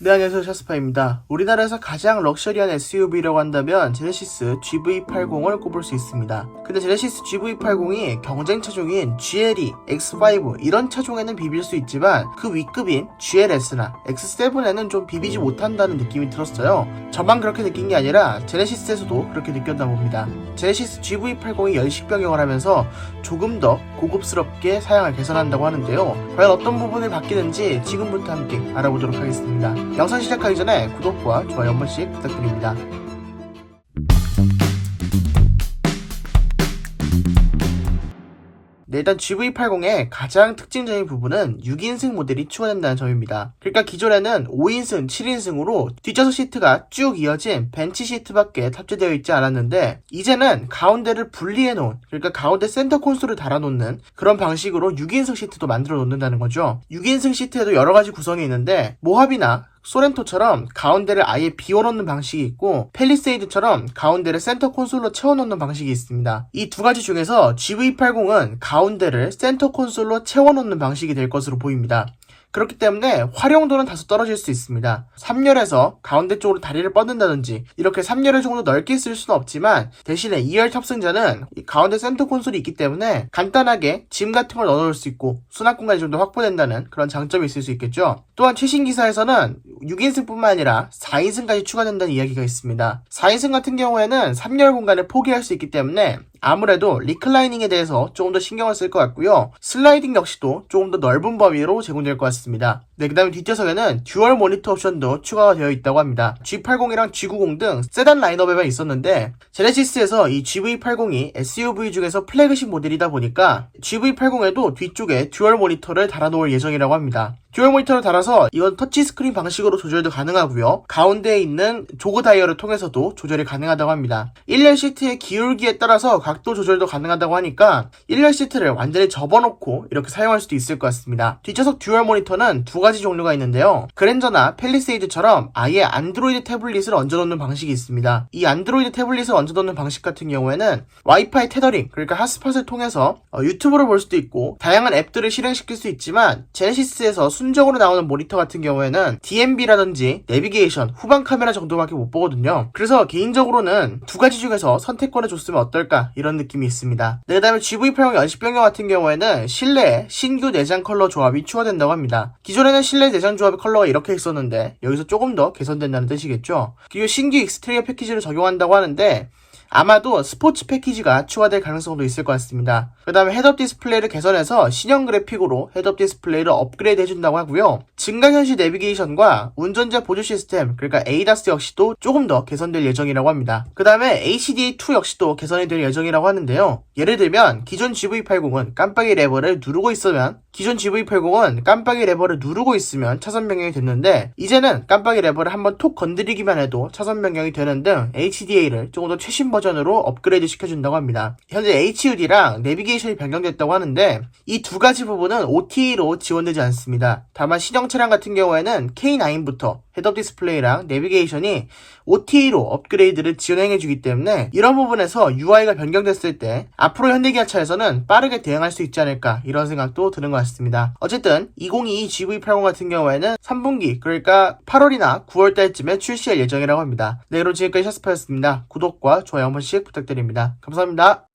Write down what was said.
네, 안녕하세요. 샤스파입니다. 우리나라에서 가장 럭셔리한 SUV라고 한다면 제네시스 GV80을 꼽을 수 있습니다. 근데 제네시스 GV80이 경쟁 차종인 GLE, X5 이런 차종에는 비빌 수 있지만 그 윗급인 GLS나 X7에는 좀 비비지 못한다는 느낌이 들었어요. 저만 그렇게 느낀 게 아니라 제네시스에서도 그렇게 느꼈나 봅니다. 제네시스 GV80이 연식 변경을 하면서 조금 더 고급스럽게 사양을 개선한다고 하는데요. 과연 어떤 부분이 바뀌는지 지금부터 함께 알아보도록 하겠습니다. 영상 시작하기 전에 구독과 좋아요 한 번씩 부탁드립니다. 네, 일단 GV80의 가장 특징적인 부분은 6인승 모델이 추가된다는 점입니다. 그러니까 기존에는 5인승, 7인승으로 뒷좌석 시트가 쭉 이어진 벤치 시트밖에 탑재되어 있지 않았는데 이제는 가운데를 분리해 놓은 그러니까 가운데 센터 콘솔을 달아 놓는 그런 방식으로 6인승 시트도 만들어 놓는다는 거죠. 6인승 시트에도 여러 가지 구성이 있는데 모합이나 소렌토처럼 가운데를 아예 비워놓는 방식이 있고 펠리세이드처럼 가운데를 센터 콘솔로 채워놓는 방식이 있습니다. 이 두 가지 중에서 GV80은 가운데를 센터 콘솔로 채워놓는 방식이 될 것으로 보입니다. 그렇기 때문에 활용도는 다소 떨어질 수 있습니다. 3열에서 가운데 쪽으로 다리를 뻗는다든지 이렇게 3열을 정도 넓게 쓸 수는 없지만 대신에 2열 탑승자는 이 가운데 센터 콘솔이 있기 때문에 간단하게 짐 같은 걸 넣어놓을 수 있고 수납 공간이 좀 더 확보된다는 그런 장점이 있을 수 있겠죠. 또한 최신 기사에서는 6인승뿐만 아니라 4인승까지 추가된다는 이야기가 있습니다. 4인승 같은 경우에는 3열 공간을 포기할 수 있기 때문에 아무래도 리클라이닝에 대해서 조금 더 신경을 쓸 것 같고요. 슬라이딩 역시도 조금 더 넓은 범위로 제공될 것 같습니다. 네, 그 다음에 뒷좌석에는 듀얼 모니터 옵션도 추가가 되어 있다고 합니다. G80이랑 G90 등 세단 라인업에만 있었는데 제네시스에서 이 GV80이 SUV 중에서 플래그십 모델이다 보니까 GV80에도 뒤쪽에 듀얼 모니터를 달아놓을 예정이라고 합니다. 듀얼 모니터를 달아서 이건 터치스크린 방식으로 조절도 가능하고요. 가운데에 있는 조그 다이얼을 통해서도 조절이 가능하다고 합니다. 1열 시트의 기울기에 따라서 각도 조절도 가능하다고 하니까 1열 시트를 완전히 접어놓고 이렇게 사용할 수도 있을 것 같습니다. 뒷좌석 듀얼 모니터는 두 가지 종류가 있는데요. 그랜저나 펠리세이드처럼 아예 안드로이드 태블릿을 얹어놓는 방식이 있습니다. 이 안드로이드 태블릿을 얹어놓는 방식 같은 경우에는 와이파이 테더링, 그러니까 핫스팟을 통해서 어, 유튜브를 볼 수도 있고 다양한 앱들을 실행시킬 수 있지만 제네시스에서 순 정으로 나오는 모니터 같은 경우에는 DMB라든지 내비게이션, 후방 카메라 정도밖에 못 보거든요. 그래서 개인적으로는 두 가지 중에서 선택권을 줬으면 어떨까 이런 느낌이 있습니다. 네, 그 다음에 GV80 연식 변경 같은 경우에는 실내에 신규 내장 컬러 조합이 추가된다고 합니다. 기존에는 실내 내장 조합의 컬러가 이렇게 있었는데 여기서 조금 더 개선된다는 뜻이겠죠. 그리고 신규 익스테리어 패키지를 적용한다고 하는데 아마도 스포츠 패키지가 추가될 가능성도 있을 것 같습니다. 그 다음에 헤드업 디스플레이를 개선해서 신형 그래픽으로 헤드업 디스플레이를 업그레이드 해준다고 하고요. 증강현실 내비게이션과 운전자 보조 시스템, 그러니까 ADAS 역시도 조금 더 개선될 예정이라고 합니다. 그 다음에 HDA2 역시도 개선이 될 예정이라고 하는데요. 예를 들면 기존 GV80은 깜빡이 레버를 누르고 있으면 기존 GV80은 깜빡이 레버를 누르고 있으면 차선 변경이 됐는데 이제는 깜빡이 레버를 한번 톡 건드리기만 해도 차선 변경이 되는 등 HDA를 조금 더 최신 버전으로 업그레이드 시켜준다고 합니다. 현재 HUD랑 내비게이션이 변경됐다고 하는데 이 두 가지 부분은 OTA로 지원되지 않습니다. 다만 신형 차량 같은 경우에는 K9부터 헤드업 디스플레이랑 내비게이션이 OTA로 업그레이드를 지원해주기 때문에 이런 부분에서 UI가 변경됐을 때 앞으로 현대기아차에서는 빠르게 대응할 수 있지 않을까 이런 생각도 드는 것 같 습니다. 어쨌든 2022 GV80 같은 경우에는 3분기 그러니까 8월이나 9월 달쯤에 출시할 예정이라고 합니다. 네 그럼 지금까지 샤스파였습니다. 구독과 좋아요 한 번씩 부탁드립니다. 감사합니다.